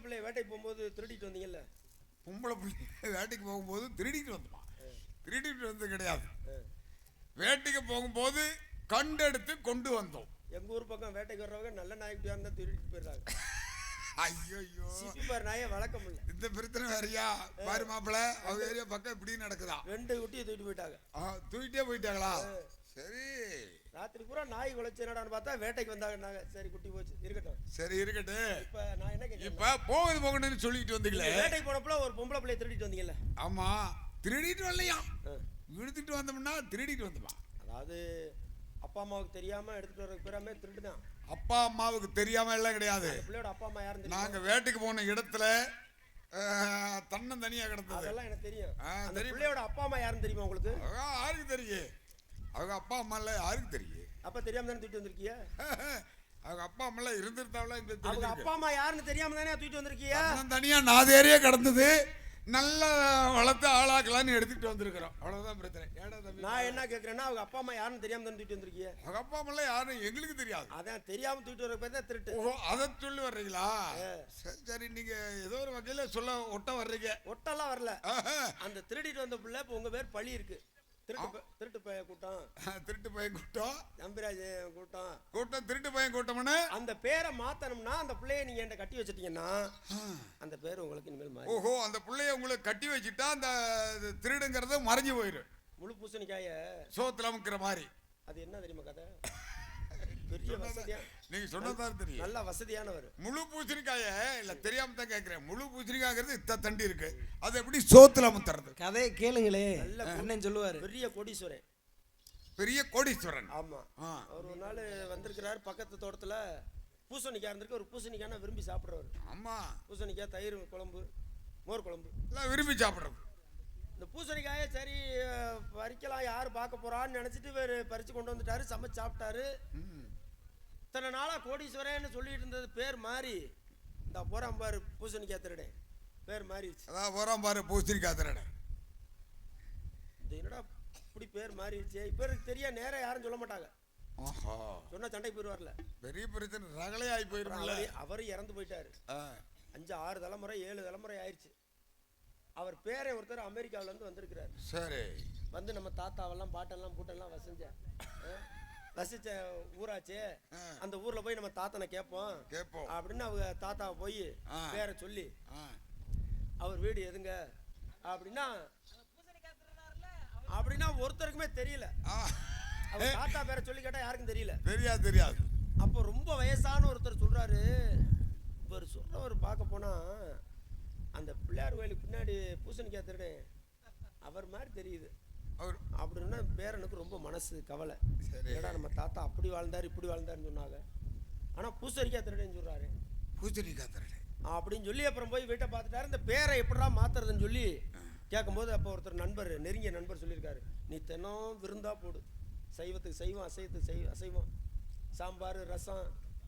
பொம்பளை பிள்ளைய வேட்டைக்கு போகும்போது திருடிட்டு வந்தீங்கல்ல? பொம்பளை பிள்ளை வேட்டைக்கு போகும்போது திருடிட்டு வந்துப்பான் திருடிட்டு வந்து கிடையாது. வேட்டைக்கு போகும்போது கண்டெடுத்து கொண்டு வந்தோம். எங்க ஊர் பக்கம் வேட்டைக்கு வர்றவங்க நல்ல நாய்க்குட்டியா இருந்தா திருடிட்டு போயிடுறாங்க. ஐயோ சிப்பி பாரு நாயை வழக்கம் இல்லை இந்த பிரச்சனை வேறயா? பாரு மாப்பிள அவங்க ஏரியா பக்கம் இப்படி நடக்குதா? ரெண்டு குட்டியை தூக்கிட்டு போயிட்டாங்க. தூக்கிட்டே போயிட்டாங்களா? சரி. ராத்திரி பூரா நாய் குலைச்சு என்னடான்னு பார்த்தா வேட்டைக்கு வந்தாங்கன்னாங்க. சரி குட்டி போச்சு. இருக்கட்டும். சரி இருக்கட்டு இப்ப நான் என்ன கேட்கிறேன் இப்ப போகுது போகணும்னு சொல்லிட்டு வந்தீங்களே? வேட்டைக்கு போனப்பல ஒரு பொம்பளை பிள்ளைய திருடிட்டு வந்தீங்கல்ல? ஆமா. திருடிட்டு வரலையா? ஆ. இழுத்துட்டு வந்தோம்னா திருடிட்டு வந்துப்பான் அதாவது அப்பா அம்மாவுக்கு தெரியாம எடுத்துட்டு வர பிறாமே திருடுதான் அப்பா அம்மாவுக்கு தெரியாம எல்லாம் கிடையாது. பிள்ளையோட அப்பா அம்மா தெரியும்? நாங்க வேட்டைக்கு போன இடத்துல தன்னம் தனியா கிடந்தது. அதெல்லாம் எனக்கு தெரியும். பிள்ளையோட அப்பா அம்மா யாருன்னு தெரியுமா உங்களுக்கு? யாருக்கு தெரியும்? அவங்க அப்பா அம்மா எல்லாம் யாருக்கு தெரியும்? அப்ப தெரியாம தானே தூக்கிட்டு வந்திருக்கிய? அவங்க அப்பா அம்மா எல்லாம் இருந்திருந்தாவளா இந்த அவங்க. அப்பா அம்மா யாருன்னு தெரியாம தானே தூக்கிட்டு வந்திருக்கிய? தனியா நாதேரியே கிடந்தது. நல்ல வளர்த்து ஆளாக்கலாம்னு எடுத்துட்டு வந்திருக்கிறோம். அவ்வளவுதான் பிரச்சனை. ஏடா தம்பி? நான் என்ன கேக்குறேன்னா அவங்க அப்பா அம்மா யாருன்னு தெரியாம தானே தூக்கிட்டு வந்திருக்கிய? அவங்க அப்பா அம்மா யாரும் எங்களுக்கு தெரியாது. அதான் தெரியாம தூக்கிட்டு வர பேர் தான் திருட்டு. ஓஹோ அதை சொல்லி வர்றீங்களா? சரி சரி நீங்க ஏதோ ஒரு வகையில சொல்ல ஒட்ட வர்றீங்க. ஒட்டெல்லாம் வரல. அந்த திருடிட்டு வந்த பிள்ளை இப்ப உங்க பேர் பழி இருக்கு. திருட்டு திருட்டு பைய கூட்டம். திருட்டு கூட்டம். நம்பிராஜ் கூட்டம். கூட்டம் திருட்டு பையன் கூட்டம்னு? அந்த பேரை மாத்தணும்னா அந்த பிள்ளைய நீங்க என்கிட்ட கட்டி வச்சிட்டீங்கன்னா அந்த பேர் உங்களுக்கு இனிமேல் மாறி ஓஹோ அந்த பிள்ளைய உங்களுக்கு கட்டி வச்சுட்டா அந்த திருடுங்கிறது மறைஞ்சு போயிடும் முழு பூசணிக்காய சோத்துல அமுக்கிற மாதிரி. அது என்ன தெரியுமா கதை? பெரிய வசதியா நீங்க சொன்னதான் தெரியும். நல்ல வசதியானவர். முழு பூசணிக்காய இல்ல தெரியாம தான் கேக்குறேன் முழு பூசணிக்காய்ங்கிறது இத்த தண்டி இருக்கு. அது எப்படி சோத்துல அமுத்துறது கதையை கேளுங்களே. நல்ல அண்ணன் சொல்லுவாரு. பெரிய கோடீஸ்வரன். பெரிய கோடீஸ்வரன். ஆமா. ஆ. அவர் ஒரு நாள் வந்திருக்கிறாரு பக்கத்து தோட்டத்துல. பூசணிக்காய் இருந்திருக்கு ஒரு பூசணிக்காய் விரும்பி சாப்பிடுறவர். ஆமா. பூசணிக்காய் தயிர் குழம்பு மோர் குழம்பு. எல்லாம் விரும்பி சாப்பிடுறது. இந்த பூசணிக்காயை சரி பறிக்கலாம் யார் பார்க்க போறான்னு நினைச்சிட்டு இவர் பறிச்சு கொண்டு வந்துட்டாரு சமைச்சு சாப்பிட்டாரு. இத்தனை நாளா கோடீஸ்வரன்னு சொல்லிட்டு இருந்தது பேர் மாறி. இந்த போறான் பாரு பூசணிக்காய் திருடேன் பேர் மாறிடுச்சு. அதான் போறான் பாரு பூசணிக்காய் திருடன் இது என்னடா இப்படி பேர் மாறிடுச்சு? இப்போ தெரியா நேரா யாரும் சொல்ல மாட்டாங்க. ஆஹா. சொன்னா சண்டைக்கு போயிடுவார்ல பெரிய பிரச்சனை ரகலே ஆகி போயிருமில்ல அவரு இறந்து போயிட்டாரு. அஞ்சு ஆறு தலைமுறை ஏழு தலைமுறை ஆயிடுச்சு அவர் பேரை ஒருத்தர் அமெரிக்காவுல இருந்து வந்திருக்கிறார். சரி. வந்து நம்ம தாத்தாவெல்லாம் பாட்டெல்லாம் பூட்டெல்லாம் வசிஞ்ச அஹ், வசிச்ச ஊராச்சே. அந்த ஊர்ல போய் நம்ம தாத்தனை கேட்போம் கேட்போம் அப்படின்னு அவங்க தாத்தாவை போய். பேரை சொல்லி. அவர் வீடு எதுங்க? அப்படின்னா அப்படின்னா ஒருத்தருக்குமே தெரியல. அவர் தாத்தா பேரை சொல்லி கேட்டா யாருக்கும் தெரியல. தெரியாது தெரியாது. அப்போ ரொம்ப வயசான ஒருத்தர் சொல்றாரு. இவர் சொல்றவர் பார்க்க போனா அந்த பிள்ளையார் கோயிலுக்கு பின்னாடி பூசணிக்காய் திருடு அவர் மாதிரி தெரியுது. அவர் அப்படின்னா பேரனுக்கு ரொம்ப மனசு கவலை. சரி. ஏடா நம்ம தாத்தா அப்படி வாழ்ந்தார் இப்படி வாழ்ந்தாருன்னு சொன்னாங்க. ஆனா பூசணிக்காய் திருடுன்னு சொல்றாரு. பூசணிக்காய் திருடன். அப்படின்னு சொல்லி அப்புறம் போய் வீட்டை பார்த்துட்டாரு. இந்த பேரை எப்படிடா மாத்துறதுன்னு சொல்லி கேட்கும்போது அப்போ ஒருத்தர் நண்பர் நெருங்கிய நண்பர் சொல்லியிருக்காரு. நீ தினம் விருந்தா போடு. சைவத்துக்கு சைவம் அசைவத்துக்கு சைவ அசைவம். சாம்பார் ரசம்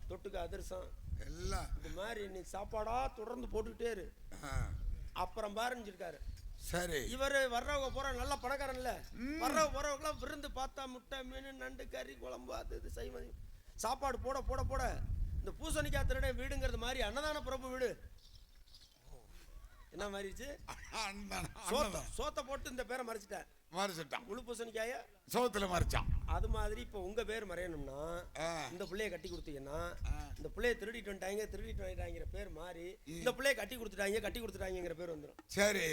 தொட்டுக்கு அதிரசம். எல்லாம். இந்த மாதிரி நீ சாப்பாடா தொடர்ந்து போட்டுக்கிட்டே இரு. அப்புறம் பாருன்னு சொல்லிருக்காரு சரி. இவர் வர்றவங்க போற நல்ல பணக்காரன் இல்ல வர்றவங்க போறவங்களாம் விருந்து பார்த்தா முட்டை மீன் நண்டு கறி குழம்பு அது இது சைவம் சாப்பாடு போட போட போட. இந்த பூசணிக்காய் திருட வீடுங்கிறது மாதிரி அன்னதான பிரபு வீடு. என்ன மாறிடுச்சு? சோத்த சோத்தை போட்டு இந்த பேரை மறைச்சிட்டேன். மறைச்சிட்டான். முழு பூசணிக்காய சோத்துல மறைச்சான். அது மாதிரி இப்போ உங்க பேர் மறையணும்னா. இந்த பிள்ளைய கட்டி கொடுத்தீங்கன்னா. இந்த பிள்ளைய திருடிட்டு வந்துட்டாங்க திருடிட்டு வந்துட்டாங்கிற பேர் மாறி இந்த பிள்ளைய கட்டி கொடுத்துட்டாங்க கட்டி கொடுத்துட்டாங்கிற பேர் வந்துடும் சரி.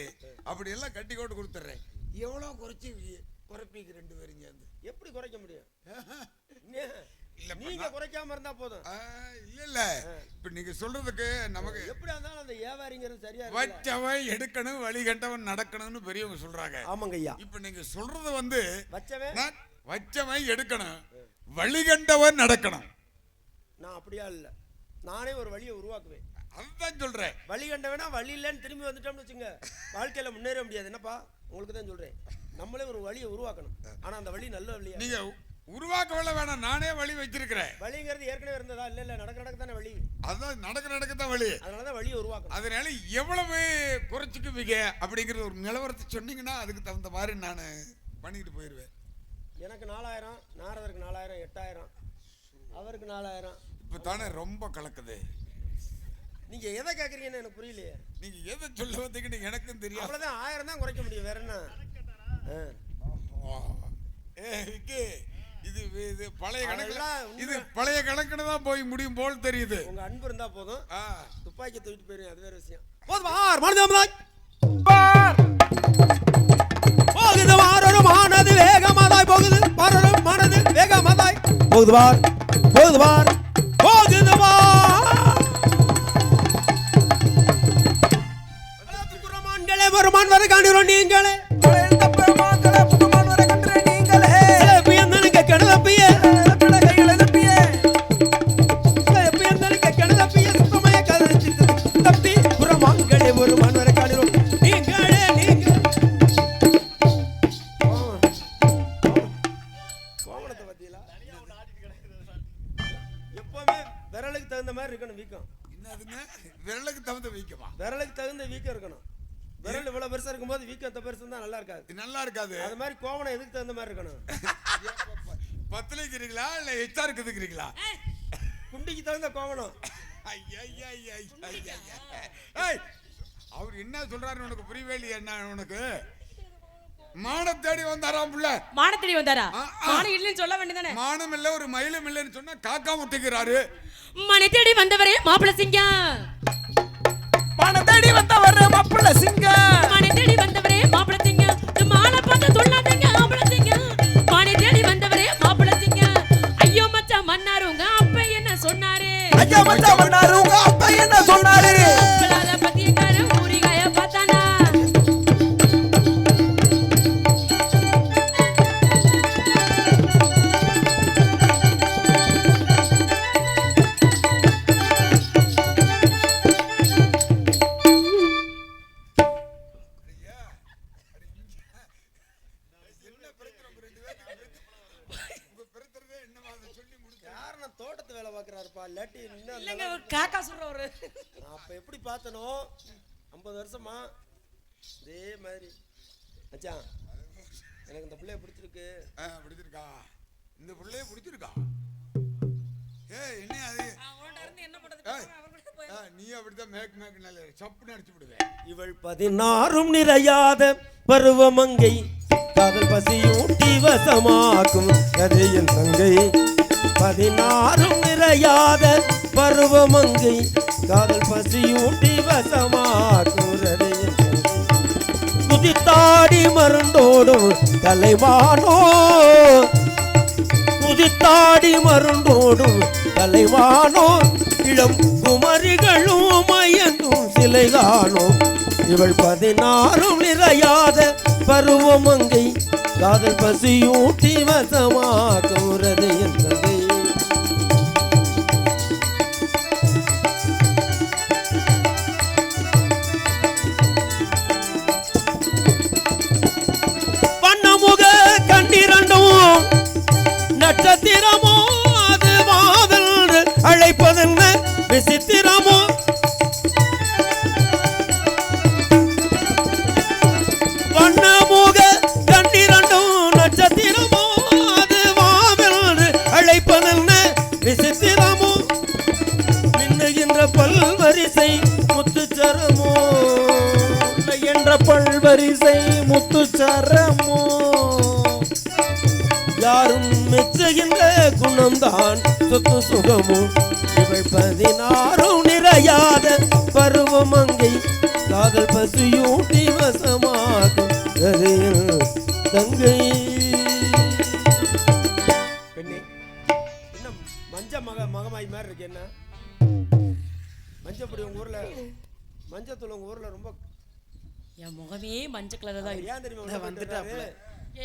அப்படி எல்லாம் கட்டி கொண்டு கொடுத்துட்றேன். எவ்வளோ குறைச்சி குறைப்பீங்க ரெண்டு பேரும் சேர்ந்து. எப்படி குறைக்க முடியும்? இல்ல, நீங்க குறைக்காம இருந்தா போதும். இல்ல இல்ல. இப்ப நீங்க சொல்றதுக்கு நமக்கு எப்படியா இருந்தாலும் அந்த வியாபாரிங்கிறது சரியா வச்சவன் எடுக்கணும் வழிகண்டவன் நடக்கணும்னு பெரியவங்க சொல்றாங்க. ஆமாங்க ஐயா. இப்ப நீங்க சொல்றது வந்து வச்சவன் வச்சவன் எடுக்கணும் வழிகண்டவன் நடக்கணும். நான் அப்படியா இல்ல. நானே ஒரு வழியை உருவாக்குவேன். அதுதான் சொல்றேன். வழி கண்டவனா வழி இல்லைன்னு திரும்பி வந்துட்டோம்னு வச்சுங்க. வாழ்க்கையில முன்னேற முடியாது. என்னப்பா? உங்களுக்கு தான் சொல்றேன். நம்மளே ஒரு வழியை உருவாக்கணும். ஆனா அந்த வழி நல்ல வழியா நீங்க உருவாக்கவில்லை வேணாம் நானே வழி வச்சிருக்கிறேன் வழிங்கிறது ஏற்கனவே இருந்ததா? இல்ல இல்ல நடக்க நடக்க தானே வழி. அதான் நடக்க நடக்க தான் வழி. அதனாலதான் வழியை உருவாக்கணும். அதனால எவ்வளவு குறைச்சிக்குவீங்க அப்படிங்கிற ஒரு நிலவரத்தை சொன்னீங்கன்னா அதுக்கு தகுந்த மாதிரி நான் பண்ணிட்டு போயிடுவேன் எனக்கு நாலாயிரம் நாரதருக்கு நாலாயிரம் எட்டாயிரம் அவருக்கு நாலாயிரம். இப்போ தானே ரொம்ப கலக்குது. நீங்க எதை கேக்குறீங்கன்னு எனக்கு புரியலையே. நீங்க எதை சொல்ல வந்தீங்கன்னு எனக்கும் தெரியும் அவ்வளவுதான் ஆயிரம் தான் குறைக்க முடியும் வேற என்ன. ஏ விக்கி. இது இது பழைய கணக்குல. இது பழைய கணக்குல தான் போய் முடியும் போல் தெரியுது. உங்க அன்பு இருந்தா போதும். துப்பாக்கி தூக்கிட்டு போயிருங்க அது வேற விஷயம். போதுமார் மனதாமதாய் போகுது மாறொரு மானது வேகமாதாய் போகுது. மாறொரு மானது வேகமாதாய். போகுது பார் போகுது பார் போகுது பார் வருமான் வர காணுறோம் நீங்களே. கோவணத்தை பத்தியலா எப்பவுமே விரலுக்கு தகுந்த மாதிரி இருக்கணும் வீக்கம். என்னதுங்க? விரலுக்கு தகுந்த வைக்கவா விரலுக்கு தகுந்த வீக்கம் இருக்கணும். விரல் இவ்வளவு பெருசா இருக்கும்போது வீக்கத்தை பெருசு தான் நல்லா இருக்காது. இது நல்லா இருக்காது. அது மாதிரி கோவணம் எதுக்கு தகுந்த மாதிரி இருக்கணும்? பத்துலைக்கிறீங்களா இல்ல ஹெச்ஆருக்கு இருக்கிறீங்களா குண்டிக்கு தகுந்த கோவணம். ஐயா, ஐயா, ஐயா, ஐயா, ஐயா, ஐயா. ஏய், அவர் என்ன சொல்றாரு உனக்கு புரியவே இல்லையா என்ன உனக்கு மானம் தேடி வந்தாராம் புள்ள? மானத்தடி வந்தாரா? ஆ, ஆ. மானம் இல்லைன்னு சொல்ல வேண்டியதானே மானம் இல்ல ஒரு மயிலும் இல்லைன்னு சொன்னா காக்கா முட்டைக்கிறாரு. மனை தேடி வந்தவரே மாப்பிள சிங்கம் பணம் தேடி வந்தவர் மப்புள்ள சிங்கம் மனை தேடி வந்தவரே மாப்பிள சிங்கம் இந்த மாலை பார்த்து சொல்லாதீங்க மாப்பிள சிங்கம் மனை தேடி வந்தவரே மாப்பிள சிங்கம் ஐயோ மச்சான் மன்னாரு உங்க அப்பா என்ன சொன்னாரு? ஐயா மச்சான் உங்க வருஷமா இதே மாதிரி. மச்சான் எனக்கு இந்த பிள்ளைய பிடிச்சிருக்கு. ஆ, பிடிச்சிருக்கா. இந்த புள்ளைய பிடிச்சிருக்கா? ஏய் என்ன அது நீ அப்படித்தான் மேக் மேக் நல்ல சப்புன்னு அடிச்சு விடுவேன் இவள் பதினாறும் நிறையாத பருவமங்கை காதல் பசியூட்டி வசமாக்கும். கதையின் தங்கை. பதினாறும் நிறையாத பருவமங்கை காதல் பசியூட்டி வசமாக்கும் குதித்தாடி மருண்டோடும் தலைவானோ. குதித்தாடி மருண்டோடும் தலைவானோ. இளம் குமரிகளும் மயங்கும் சிலைதானோ. இவள் பதினாறும் நிறையாத பருவமங்கை காதல் பசியூட்டி வசமாக்குறது என்றது நட்சத்திரமோ அது வாவென்று அழைப்பதென்ன விசித்திரமோ? வண்ணமுக கண்ணிரண்டும் நட்சத்திரமோ அது வாவென்று அழைப்பதென்ன விசித்திரமோ? மின்னுகின்ற பல்வரிசை முத்துச்சரமோ என்ற பல்வரிசை முத்துச்சரமோ? மெச்சுகின்ற குணம்தான். சொத்து சுகமும் இவள் பதினாறும் நிறையாத பருவமங்கை காதல் பசியூட்டி வசமாகும் தங்கை. பெண்ணே என்ன மஞ்ச மக மகமாய் மாதிரி இருக்கு என்ன? மஞ்சப்பொடி உங்க ஊர்ல மஞ்சத்தூள் உங்க ஊர்ல ரொம்ப என் முகமே மஞ்சள் கலர்ல தான் ஏன் தெரியுமா வந்துட்டாரு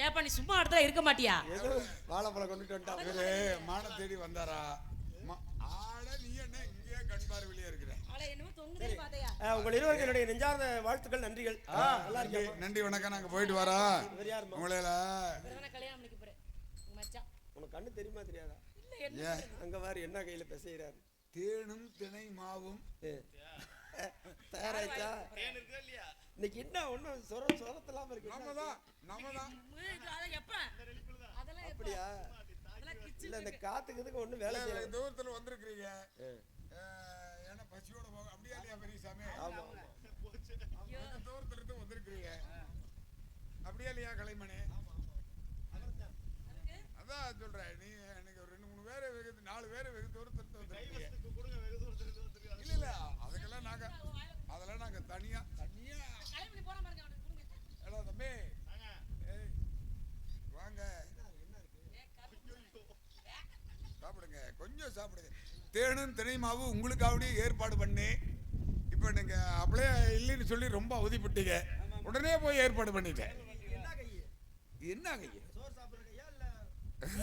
ஏப்பா நீ சும்மா இடத்துல இருக்க மாட்டியா? ஏதோ வாழைப்பழம் கொண்டுட்டு வந்துட்டான் இவரு. மானம் தேடி வந்தாரா? ஆட நீ என்ன இங்கேயே கண் பார்வையிலே இருக்கிற உங்கள் இருவருக்கு என்னுடைய நெஞ்சார்ந்த வாழ்த்துக்கள் நன்றிகள். நல்லா நன்றி இருக்கேன் நன்றி வணக்கம். நாங்க போயிட்டு வரோம் இவனை கல்யாணம் பண்ணிக்க போறேன். உங்க மச்சான். உனக்கு கண்ணு தெரியுமா தெரியாதா? அங்க பாரு என்ன கையில பெசைகிறாரு தேனும் திணை மாவும். தயாராச்சா இன்னைக்கு என்ன ஒண்ணும் சொர சொரத்தெல்லாம் இருக்கு. அத எப்ப? அதெல்லாம் எப்ப? அப்படியா? இல்ல இந்த காத்துக்கு இதுக்கு ஒண்ணும் வேலை செய்யல. தூரத்துல வந்திருக்கிறீங்க. ஏன்னா பசியோட போக அப்படியா இல்லையா பெரியசாமி? ஆமா ஆமா. வெகு தூரத்துல இருந்து வந்திருக்கிறீங்க? அப்படியா இல்லையா கலைமணி? அதான் சொல்றேன் நீ எனக்கு ஒரு ரெண்டு மூணு பேரை வெகு நாலு பேரை வெகு தூரத்துல இருந்து வந்திருக்கீங்க இல்ல இல்ல அதுக்கெல்லாம் நாங்க அதெல்லாம் நாங்க தனியா தனியா கிளம்பி போற பாருங்க அவனுக்கு கொடுங்க. ஏடா தம்பி வாங்க சாப்பிடுங்க. கொஞ்சம் சாப்பிடுங்க. தேனும் தினைமாவும் உங்களுக்காகவே ஏற்பாடு பண்ணி இப்போ நீங்க அப்படியே இல்லைன்னு சொல்லி ரொம்ப அவதிப்பட்டீங்க. உடனே போய் ஏற்பாடு பண்ணிட்டேன். என்ன கை? என்ன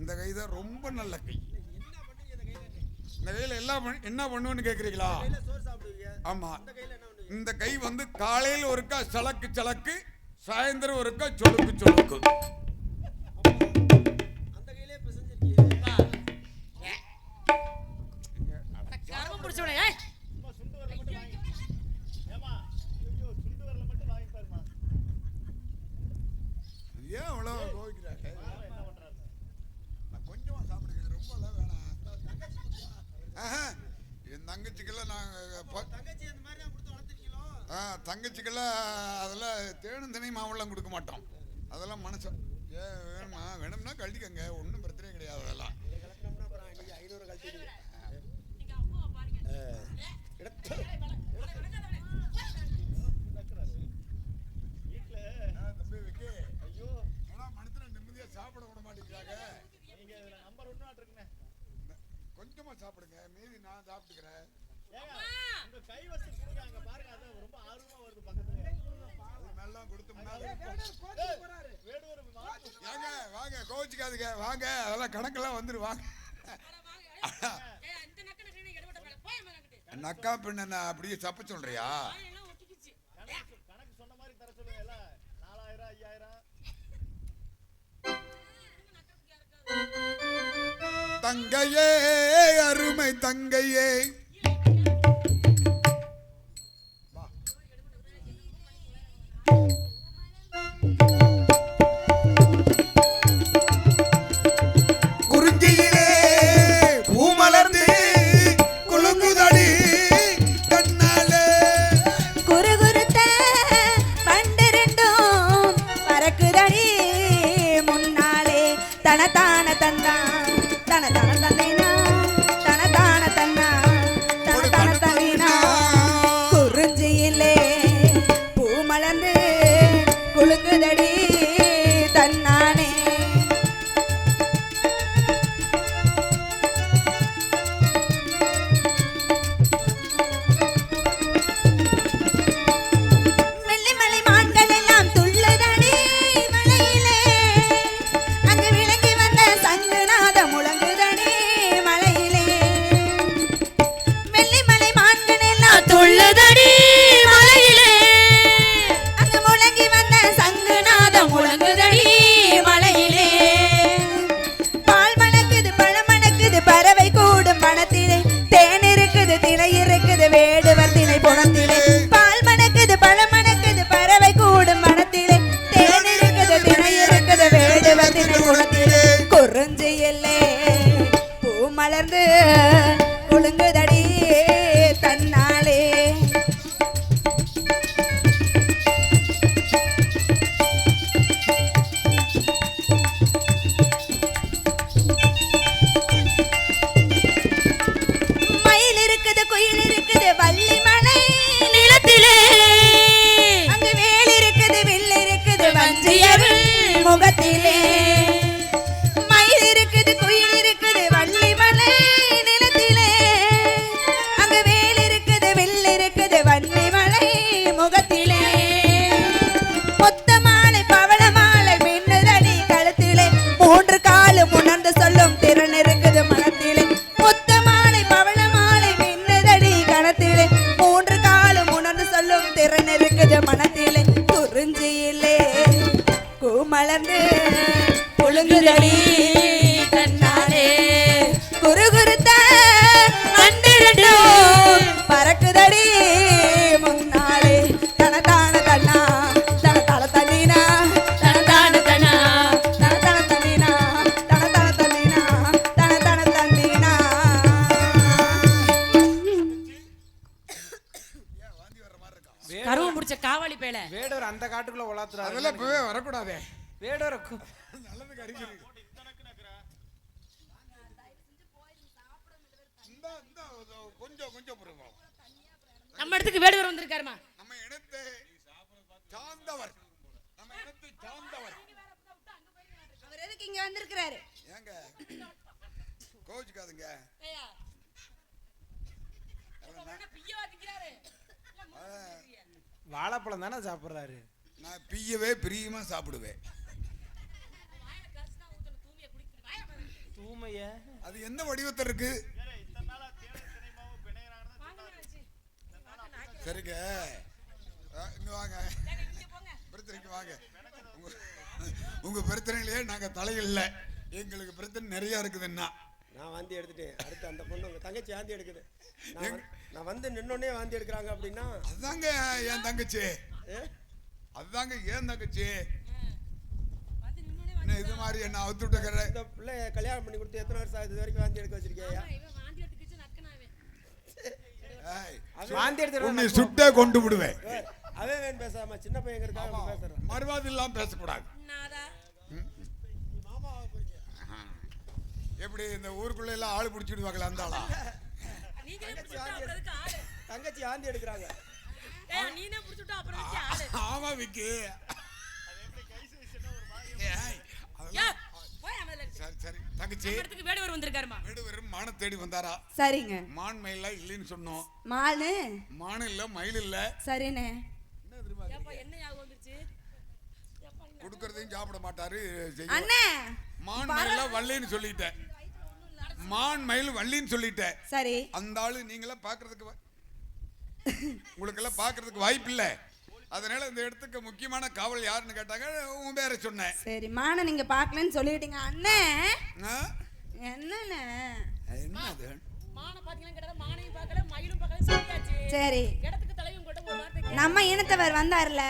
இந்த கை தான் ரொம்ப நல்ல கை. என்ன இந்த கையில எல்லாம் என்ன பண்ணுவேன்னு கேக்குறீங்களா? கையில ஆமா. இந்த கை வந்து காலையில் ஒருக்கா சலக்கு சலக்கு சாயந்தரம் ஒருக்கா சொலுக்கு சொலுக்கு தங்கச்சிக்கெல்லாம் அதெல்லாம் தேனும் தினை மாவெல்லாம் கொடுக்க மாட்டோம். அதெல்லாம் மனசு ஏ வேணுமா? வேணும்னா கழட்டிக்கங்க. ஒன்றும் பிரச்சனை கிடையாது அதெல்லாம். சாப்பிட விட மாட்டேங்கிறாங்க கொஞ்சமா சாப்பிடுங்க. மீதி நான் சாப்பிட்டுக்கிறேன் அது நல்லா வாங்க ஏங்க வாங்க கோவிச்சுக்காதுங்க. வாங்க அதெல்லாம் கணக்கெல்லாம் வந்துரு வாங்க. நக்கா பின்ன அப்படியே சப்ப சொல்றியா? தங்கையே அருமை தங்கையே. தனதான தந்தா தனதான தந்தேனா தனதான জানি கொஞ்சம் கொஞ்சம் பொறுங்க. நம்ம இடத்துக்கு வேடுவர் வந்திருக்காருமா? நம்ம இனத்தை சார்ந்தவர். நம்ம இனத்தை சார்ந்தவர். அவர் எதுக்கு இங்க வந்திருக்கிறாரு? ஏங்க? கோச்சுக்காதுங்க வாழைப்பழம் தானே சாப்பிடுறாரு? நான் பியவே பிரியமா சாப்பிடுவேன். தூமைய? அது எந்த வடிவத்தில் இருக்கு? சரிங்க இங்க வாங்க. பிரச்சனைக்கு வாங்க. உங்க- உங்க பிரச்சனையிலேயே நாங்க தலையில்ல. எங்களுக்கு பிரச்சனை நிறைய இருக்குதுன்னா. நான் வாந்தி எடுத்துட்டேன். அடுத்து அந்த பொண்ணு உங்க தங்கச்சி வாந்தி எடுக்குது. நான் வந்து- நான் வந்து நின்னோடனே வாந்தி எடுக்கிறாங்க அப்படின்னா? அதுதாங்க என் தங்கச்சி. ஏ? அதுதாங்க ஏன் தங்கச்சி. என்ன இது மாதிரி என்ன அவுத்து விட்டுக்கிற இந்த பிள்ளை கல்யாணம் பண்ணி கொடுத்து எத்தனை வருஷம் இது வரைக்கும் வாந்தி எடுக்க வச்சிருக்கியா உன்னை சுட்டே கொண்டு விடுவேன். அவன் பேசாம சின்ன பையன் இருக்காங்க அப்படி பேசுறேன். மறுவாதி இல்லாம பேசக்கூடாது எப்படி இந்த ஊருக்குள்ள எல்லாம் ஆள் பிடிச்சிடுவாங்களே அந்த ஆளா? தங்கச்சி வாந்தி எடுக்கிறாங்க. ஆமா விக்கி. சரி சரி. தங்கச்சி நம்ம இடத்துக்கு வேடுவர் வந்திருக்காருமா? வீடு வெறும் மான தேடி வந்தாரா? சரிங்க. மான் மயில இல்லைன்னு சொன்னோம். மான்? இல்ல மயில் இல்ல. சரிண்ணே. ஏப்பா என்ன ஞாபகம் வந்துருச்சு? கொடுக்கறதையும் சாப்பிட மாட்டாரு அண்ணே! மான் மயில வள்ளின்னு சொல்லிட்டேன். மான் மயில் வள்ளின்னு சொல்லிட்டேன். சரி. அந்த ஆளு நீங்களாம் பார்க்கறதுக்கு வா- உங்களுக்கெல்லாம் பார்க்கறதுக்கு வாய்ப்பு இல்லை அதனால இந்த இடத்துக்கு முக்கியமான காவல் யாருன்னு கேட்டாங்க உன் பேரை சொன்னேன். சரி மான நீங்க பார்க்கலன்னு சொல்லிட்டீங்க அண்ணே? என்னண்ணே? என்ன அது? மானை பாத்தீங்கன்னா கேட்டா மானையும் பார்க்கல மயிலும் பார்க்கல சொல்லியாச்சு சரி. இடத்துக்கு தலையும் கொண்டு ஒரு வார்த்தை கேளு. நம்ம இனத்தவர் வந்தார்ல.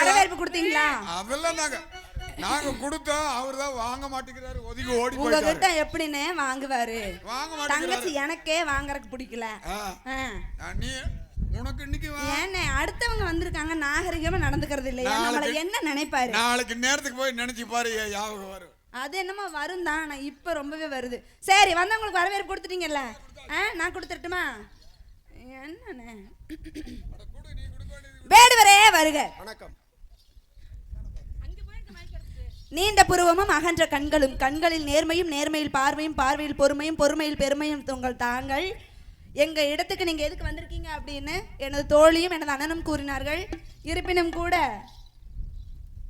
வரவேற்பு கொடுத்தீங்களா? அதெல்லாம் நாங்க நாங்க கொடுத்தோம் அவர் தான் வாங்க மாட்டேங்கிறாரு ஒதுங்கி ஓடி போயிட்டாரு. எப்படின்னு வாங்குவாரு? வாங்க தங்கச்சி எனக்கே வாங்குறதுக்கு பிடிக்கல. நீ உனக்கு இன்னைக்கு ஏண்ணே அடுத்தவங்க வந்திருக்காங்க நாகரிகமா நடந்துக்கிறது இல்லையா? நம்மள என்ன நினைப்பாரு? நாளைக்கு நேரத்துக்கு போய் நினைச்சு பாரு ஞாபகம் வரும். அது என்னமோ வரும் தான் ஆனா இப்ப ரொம்பவே வருது. சரி வந்தவங்களுக்கு வரவேற்பு கொடுத்துட்டீங்கல்ல? ஆ நான் கொடுத்துட்டுமா என்னண்ணே? வேடுவரே வருக. வணக்கம். நீண்ட புருவமும் அகன்ற கண்களும் கண்களில் நேர்மையும் நேர்மையில் பார்வையும் பார்வையில் பொறுமையும் பொறுமையில் பெருமையும் உங்கள் தாங்கள் எங்க இடத்துக்கு நீங்க எதுக்கு வந்திருக்கீங்க அப்படின்னு எனது தோழியும் எனது அண்ணனும் கூறினார்கள். இருப்பினும் கூட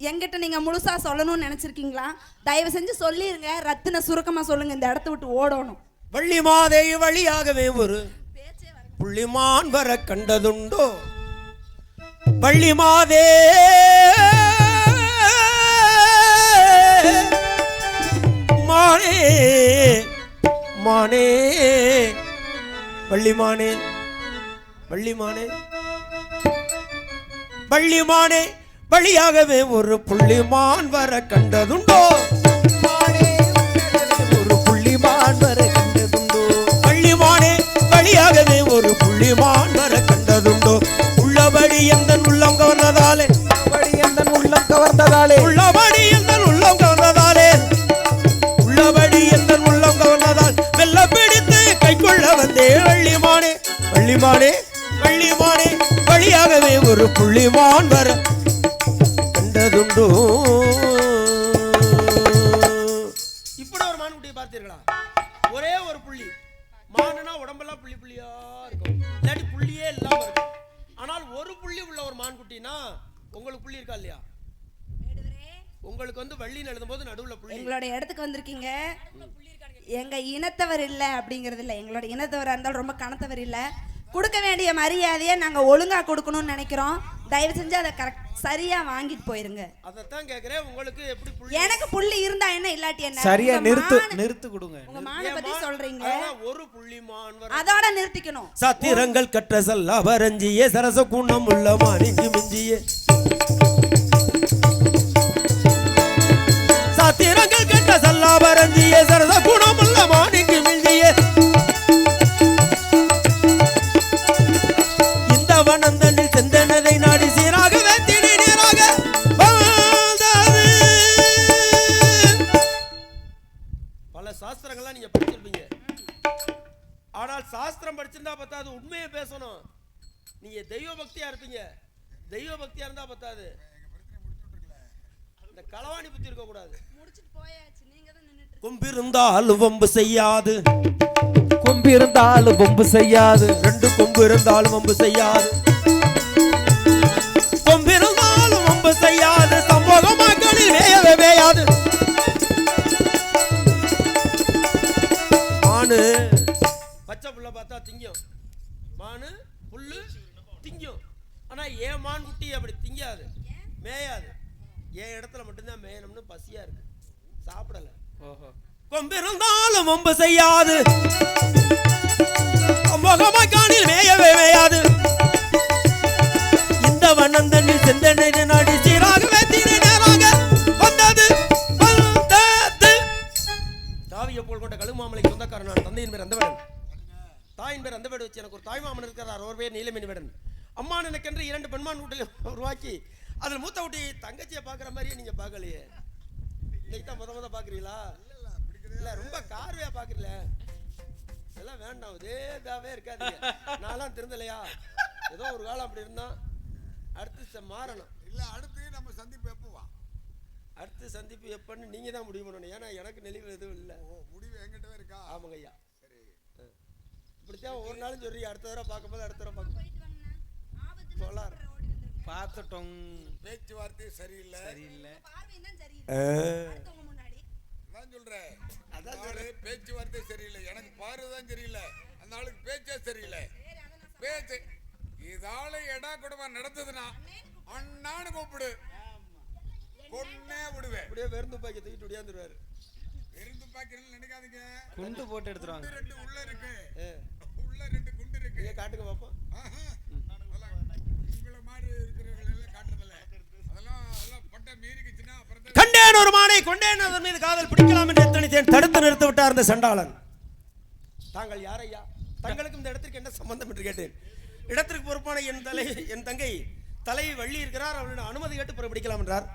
எங்கிட்ட நீங்க முழுசா சொல்லணும்னு நினைச்சிருக்கீங்களா? தயவு செஞ்சு சொல்லிருங்க. ரத்தின சுருக்கமா சொல்லுங்க. இந்த இடத்த விட்டு ஓடணும். வள்ளி மாதை வழியாகவே ஒரு புள்ளிமான் வர கண்டதுண்டோ? வள்ளி மாதே! மானே! மானே! வள்ளிமானே வள்ளிமானே. வள்ளிமானே வழியாகவே ஒரு புள்ளிமான் வர கண்டதுண்டோ? ஒரு புள்ளிமான் வர கண்டதுண்டோ? வள்ளிமானே வழியாகவே ஒரு புள்ளிமான் வர கண்டதுண்டோ? உள்ளபடி எந்த உள்ளம் கவர்ந்ததாலே? அப்படி எந்த உள்ளம் கவர்ந்ததாலே? உள்ளபடி வள்ளிமானே வள்ளிமானே வழியாகவே ஒரு புள்ளிமான் வர கண்டதுண்டோ. இப்படி ஒரு மான்குட்டியை பார்த்தீர்களா? ஒரே ஒரு புள்ளி. மானுனா உடம்பெல்லாம் புள்ளி புள்ளியா இருக்கும். இல்லாட்டி புள்ளியே இல்லாம இருக்கும். ஆனால் ஒரு புள்ளி உள்ள ஒரு மான்குட்டினா உங்களுக்கு புள்ளி இருக்கா இல்லையா? உங்களுக்கு வந்து வள்ளின்னு எழுதும்போது நடுவுல புள்ளி எங்களோட இடத்துக்கு வந்திருக்கீங்க. எங்க இனத்தவர் இல்ல அப்படிங்கறது இல்ல. எங்களோட இனத்தவரா இருந்தாலும் ரொம்ப கணத்தவர் இல்ல. கொடுக்க வேண்டிய மரியாதையை நாங்க ஒழுங்கா கொடுக்கணும்னு நினைக்கிறோம். தயவு செஞ்சு அதை கரெக்ட் சரியா வாங்கிட்டு போயிருங்க. அதைத்தான் கேக்குறேன். உங்களுக்கு எப்படி புள்ளி எனக்கு புள்ளி இருந்தா என்ன இல்லாட்டி என்ன? சரியா உங்க நிறுத்து மான- நிறுத்து கொடுங்க. உங்க மான பத்தி சொல்றீங்க ஒரு புள்ளி மான் வர அதோட நிறுத்திக்கணும். சத்திரங்கள் கற்ற சல்லாபரஞ்சிய சரச குணம் உள்ள மானிஞ்சு மிஞ்சிய. சத்திரங்கள் கற்ற சல்லாபரஞ்சிய சரச உண்மையை பேசணும். நீங்க தெய்வ பக்தியா இருப்பீங்க. தெய்வ பக்தியா இருந்தா பத்தாது. இந்த களவாணி புத்தி இருக்க கூடாது. முடிச்சிட்டு போயாச்சு நீங்க தான் நின்னுட்டு. கொம்பிருந்தாலும் வம்பு செய்யாது. கொம்பு இருந்தாலும் பொம்பு செய்யாது. ரெண்டு கொம்பு இருந்தாலும் வம்பு செய்யாது. கொம்பிருந்தாலும் வம்பு செய்யாது. சமூக மக்களில் வேயவே வேயாது பார்த்தா திங்கும். மானு புல்லு திங்கும். ஆனா ஏன் மான் குட்டி அப்படி திங்காது? மேயாது. என் இடத்துல மட்டும்தான் மேயணும்னு பசியா இருக்கு. சாப்பிடல. ஓஹோ. கொம்பிருந்தாலும் வம்பு செய்யாது. முகமக்கானில் மேயவே மேயாது. இந்த வண்ணம் தண்ணில் செந்தனை நாடி சீராகவே தீரை நேராக வந்தது வந்தது. தாவிய போல் கொண்ட கழுமாமலைக்கு சொந்தக்காரன் நான் தந்தையின் பேர் அந்தவடன் தாயின் பேர் அந்த வச்சு எனக்கு ஒரு தாய்மாமன் இருக்கிறார். அவர் பேர் நீலமணி வேடன் அம்மா எனக்கென்று இரண்டு பெண்மான் குட்டிகளை உருவாக்கி அதில் மூத்த குட்டி தங்கச்சியை பார்க்குற மாதிரியே நீங்க பார்க்கலையே. இன்னைக்கு தான் முத முத பார்க்குறீங்களா? இல்ல ரொம்ப கார்வையா பார்க்குறீல இதெல்லாம் வேண்டாம் இதே இதாவே இருக்காதீங்க. நான்லாம் திருந்தலையா? ஏதோ ஒரு காலம் அப்படி இருந்தான். அடுத்து மாறணும். இல்ல அடுத்து நம்ம சந்திப்பு எப்போ வா அடுத்து சந்திப்பு எப்பன்னு நீங்க தான் முடிவு பண்ணணும். ஏன்னா எனக்கு நெளிவு எதுவும் இல்லை. ஓ முடிவு என்கிட்டவே இருக்கா? ஆமாங்க ஐயா இப்படித்தான் ஒவ்வொரு நாளும் சொல்றீங்க அடுத்த தடவை பார்க்கும்போது அடுத்த தடவை பார்க்கும். வந்திருக்கேன் பார்த்துட்டோம். பேச்சுவார்த்தை சரியில்லை. சரியில்லை. அதான் சொல்றேன். ஆளு பேச்சுவார்த்தை சரியில்லை. எனக்கு பார்வை தான் சரியில்லை. அந்த ஆளுக்கு பேச்சே சரியில்லை. பேச்சு. இதால எடா குடும்பம் நடந்ததுன்னா அண்ணான்னு கூப்பிடு. கொன்னே விடுவேன். அப்படியே வெறுந்து பாக்கி தூக்கிட்டு ஒடியாந்துருவாரு இருந்து பாக்கிறேன்னு நினைக்காதீங்க. குண்டு போட்டு எடுத்துருவாங்க. ரெண்டு உள்ள இருக்கு. ஏ. உள்ள ரெண்டு குண்டு இருக்கு. காட்டுங்க பார்ப்போம் ஆஹா. அதெல்லாம் உங்களை மாதிரி இருக்கிறவங்களை எல்லாம் காட்டுறதில்ல. அதெல்லாம் அதெல்லாம் பட்ட மீறிக்குச்சுன்னா அப்புறம் தான் கண்டேன் ஒரு மானை கொண்டேன் அதன் மீது காதல் பிடிக்கலாம் என்று எத்தனித்தேன் தடுத்து நிறுத்தி விட்டார் இந்த சண்டாளன். தாங்கள் யாரையா? தங்களுக்கும் இந்த இடத்திற்கு என்ன சம்பந்தம் என்று கேட்டேன். இடத்திற்கு பொறுப்பான என் தலை என் தங்கை தலைவி வள்ளி இருக்கிறார். அவளிடம் அனுமதி கேட்டு புறப்பிடிக்கலாம் என்றார்.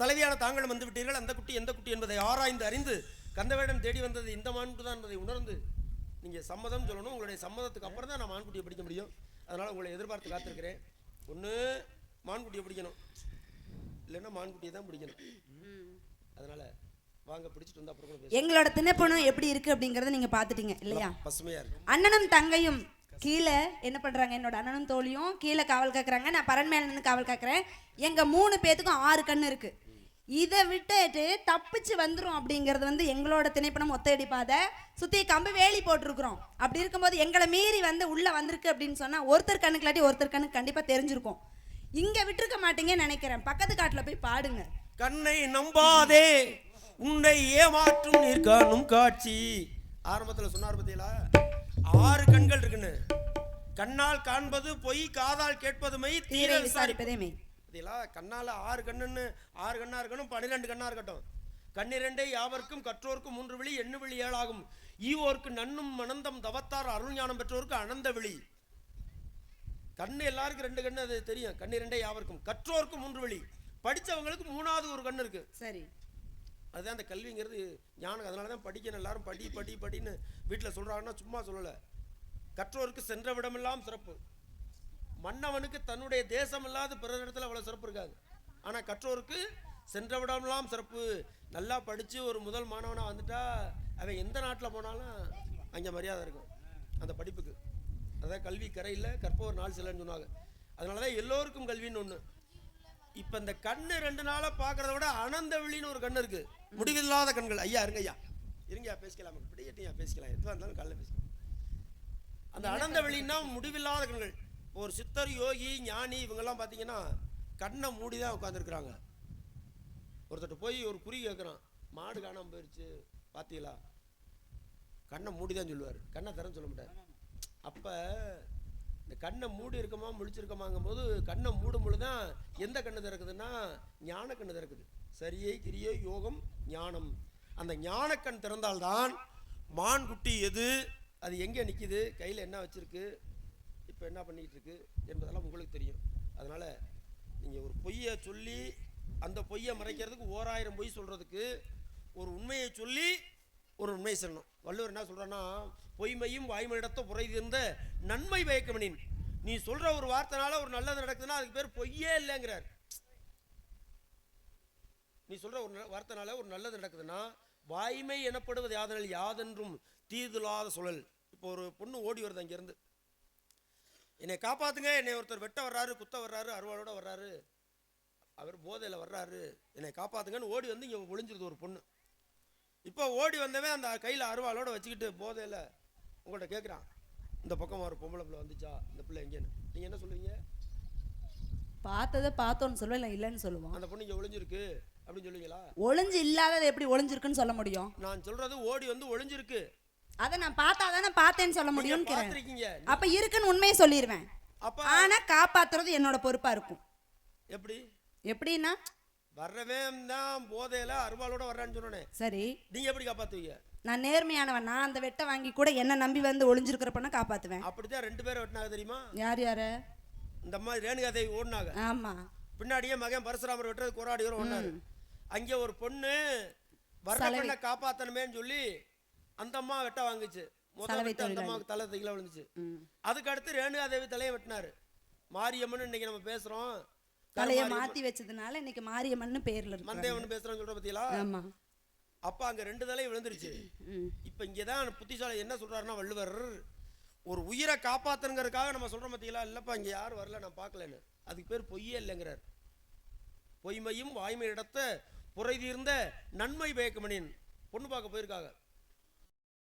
தலைவியான தாங்கள் வந்து விட்டீர்கள். அந்த குட்டி எந்த குட்டி என்பதை ஆராய்ந்து அறிந்து கந்தவேடன் தேடி வந்தது இந்த மான்குட்டி தான் என்பதை உணர்ந்து நீங்க சம்மதம் சொல்லணும். உங்களுடைய சம்மதத்துக்கு அப்புறம் தான் நான் மான்குட்டியை பிடிக்க முடியும். அதனால உங்களை எதிர்பார்த்து காத்திருக்கிறேன். ஒன்று மான்குட்டியை பிடிக்கணும். இல்லைன்னா மான்குட்டியை தான் பிடிக்கணும். அதனால வாங்க பிடிச்சிட்டு வந்து அப்புறம். எங்களோட திணைப்பணம் எப்படி இருக்கு அப்படிங்கறத நீங்க பாத்துட்டீங்க இல்லையா? பசுமையா இருக்கு. அண்ணனும் தங்கையும் கீழே என்ன பண்றாங்க? என்னோட அண்ணனும் தோழியும் கீழே காவல் காக்குறாங்க. நான் பரன் மேல நின்று காவல் காக்குறேன். எங்க மூணு பேத்துக்கும் ஆறு கண்ணு இருக்கு. இதை விட்டுட்டு தப்பிச்சு வந்துரும் அப்படிங்கிறது வந்து எங்களோட திணைப்பணம் ஒத்தையடி பாதை சுத்தி கம்பு வேலி போட்டிருக்கிறோம். அப்படி இருக்கும்போது எங்களை மீறி வந்து உள்ள வந்திருக்கு அப்படின்னு சொன்னா ஒருத்தர் கண்ணுக்குலாட்டி ஒருத்தர் கண்ணுக்கு கண்டிப்பா தெரிஞ்சிருக்கும். இங்க விட்டுருக்க மாட்டீங்கன்னு நினைக்கிறேன். பக்கத்து காட்டுல போய் பாடுங்க. கண்ணை நம்பாதே. உன்னை ஏமாற்றும் நீர் காணும் காட்சி. ஆரம்பத்துல சொன்னார் பத்தியலா ஆறு கண்கள் இருக்குன்னு. கண்ணால் காண்பது பொய் காதால் கேட்பது மை தீர விசாரிப்பதே மெய். பத்தியலா கண்ணால ஆறு கண்ணுன்னு ஆறு கண்ணா இருக்கணும் பன்னிரெண்டு கண்ணா இருக்கட்டும். கண்ணிரண்டே யாவர்க்கும் கற்றோர்க்கும் மூன்று விழி எண்ணு விழி ஏழாகும். ஈவோர்க்கு நன்னும் மணந்தம் தவத்தார் அருள் ஞானம் பெற்றோருக்கு அனந்த விழி. கண்ணு எல்லாருக்கும் ரெண்டு கண்ணு அது தெரியும். கண்ணு ரெண்டே யாவருக்கும் கற்றோருக்கு மூன்று வழி. படிச்சவங்களுக்கு மூணாவது ஒரு கண்ணு இருக்கு. சரி. அதுதான் அந்த கல்விங்கிறது ஞானம். அதனால தான் படிக்கணும். எல்லாரும் படி படி படின்னு வீட்டில் சொல்றாங்கன்னா சும்மா சொல்லலை. கற்றோருக்கு சென்ற விடமெல்லாம் சிறப்பு. மன்னவனுக்கு தன்னுடைய தேசம் இல்லாத பிற இடத்துல அவ்வளோ சிறப்பு இருக்காது. ஆனால் கற்றோருக்கு சென்றவிடம்லாம் சிறப்பு. நல்லா படித்து ஒரு முதல் மாணவனாக வந்துட்டா அவன் எந்த நாட்டில் போனாலும் அங்கே மரியாதை இருக்கும். அந்த படிப்புக்கு. அதான் கல்வி கரையில் கற்பவர் நாள் சிலன்னு சொன்னாங்க. அதனால தான் எல்லோருக்கும் கல்வின்னு ஒன்று இப்போ இந்த கண்ணு ரெண்டு நாளாக பார்க்குறத விட அனந்த விழின்னு ஒரு கண் இருக்குது முடிவில்லாத கண்கள். ஐயா இருங்க ஐயா. இருங்கயா பேசிக்கலாம்? இப்படியே பேசிக்கலாம். எதுவாக இருந்தாலும் காலைல பேசிக்கலாம். அந்த அனந்த வெளின்னா முடிவில்லாத கண்கள். ஒரு சித்தர் யோகி ஞானி இவங்கெல்லாம் பார்த்தீங்கன்னா கண்ணை மூடி தான் உட்காந்துருக்குறாங்க ஒருத்தட்ட போய் ஒரு குறி கேட்குறான் மாடு காணாம போயிடுச்சு பார்த்தீங்களா கண்ணை மூடி தான் சொல்லுவார். கண்ணை திறன்னு சொல்ல மாட்டார். அப்போ இந்த கண்ணை மூடி இருக்கமா முழிச்சிருக்கமாங்கும் போது கண்ணை மூடும் பொழுது தான் எந்த கண்ணு திறக்குதுன்னா ஞான கண்ணு திறக்குது. சரியை கிரியை யோகம் ஞானம். அந்த ஞானக்கண் திறந்தால்தான் மான் குட்டி எது அது எங்கே நிற்கிது கையில் என்ன வச்சுருக்கு இப்போ என்ன பண்ணிக்கிட்டு இருக்கு என்பதெல்லாம் உங்களுக்கு தெரியும். அதனால் நீங்கள் ஒரு பொய்யை சொல்லி அந்த பொய்யை மறைக்கிறதுக்கு ஓராயிரம் பொய் சொல்கிறதுக்கு ஒரு உண்மையை சொல்லி ஒரு உண்மையை சொல்லணும். வள்ளுவர் என்ன சொல்கிறேன்னா பொய்மையும் வாய்மையிடத்த புரைதிருந்த நன்மை பயக்கமனின் நீ சொல்ற ஒரு வார்த்தைனால ஒரு நல்லது நடக்குதுன்னா அதுக்கு பேர் பொய்யே இல்லைங்கிறார். நீ சொல்ற ஒரு வார்த்தைனால ஒரு நல்லது நடக்குதுன்னா வாய்மை எனப்படுவது யாதனில் யாதென்றும் தீதுலாத சுழல். இப்போ ஒரு பொண்ணு ஓடி வருது அங்கேருந்து. என்னை காப்பாத்துங்க என்னை ஒருத்தர் வெட்ட வர்றாரு குத்த வர்றாரு அருவாளோட வர்றாரு. அவர் போதையில் வர்றாரு. என்னை காப்பாத்துங்கன்னு ஓடி வந்து இங்கே ஒளிஞ்சிருது ஒரு பொண்ணு. இப்போ ஓடி வந்தவன் அந்த கையில் அருவாளோட வச்சுக்கிட்டு போதையில் உங்கள்கிட்ட கேட்குறான் இந்த பக்கமாக ஒரு பொம்பளை பிள்ளை வந்துச்சா? இந்த பிள்ளை எங்கேன்னு. நீங்கள் என்ன சொல்லுவீங்க? பார்த்ததை பார்த்தோன்னு சொல்லுவோம் இல்லை இல்லைன்னு சொல்லுவோம். அந்த பொண்ணு இங்கே ஒளிஞ்சிருக்கு அப்படின்னு சொல்லுவீங்களா? ஒளிஞ்சு இல்லாதது எப்படி ஒளிஞ்சிருக்குன்னு சொல்ல முடியும்? நான் சொல்றது ஓடி வந்து ஒளிஞ்சிருக்கு. அதை நான் பார்த்தா தானே பார்த்தேன்னு சொல்ல முடியும்னு அப்ப இருக்குன்னு உண்மையை சொல்லிடுவேன் அப்ப ஆனா காப்பாத்துறது என்னோட பொறுப்பா இருக்கும். எப்படி? எப்படின்னா? வர்றவன் தான் போதையில அருவாளோட வர்றான்னு சொன்னோனே. சரி. நீங்க எப்படி காப்பாத்துவீங்க? நான் நேர்மையானவன். நான் அந்த வெட்டை வாங்கி கூட என்ன நம்பி வந்து ஒளிஞ்சிருக்கிறப்ப காப்பாத்துவேன். அப்படித்தான் ரெண்டு பேரும் வெட்டினாங்க தெரியுமா? யார் யாரு? இந்த மாதிரி ரேணுகா தேவி ஓடினாங்க. ஆமா. பின்னாடியே மகன் பரசுராமர் வெட்டுறது கொராடி வரும் ஓடினாரு அங்கே ஒரு பொண்ணு வர்ற காப்பாத்தணுமேன்னு சொல்லி அந்த அம்மா வெட்ட வாங்குச்சு. முதல் வெட்டு அந்த. அம்மாவுக்கு தலை தைக்கல விழுந்துச்சு. அதுக்கு அடுத்து ரேணுகா தேவி தலையை வெட்டினாரு. மாரியம்மன் இன்னைக்கு நம்ம பேசுறோம். தலைய. மாத்தி வச்சதுனால இன்னைக்கு மாரியம்மன்னு பேர்ல இருக்கு மந்தையம்மன் பேசுறோம் சொல்ற பத்தியலா ஆமா. அப்ப அங்க ரெண்டு தலை விழுந்துருச்சு. இப்ப இங்கதான் புத்திசாலி என்ன சொல்றாருன்னா வள்ளுவர் ஒரு உயிரை காப்பாத்துங்கிறதுக்காக நம்ம சொல்றோம் பத்தியலா இல்லப்பா இங்க யாரும் வரல நான் பார்க்கலன்னு. அதுக்கு பேர் பொய்யே இல்லைங்கிறார். பொய்மையும் வாய்மை இடத்த புரை தீர்ந்த நன்மை பயக்கமணின் பொண்ணு பார்க்க போயிருக்காங்க.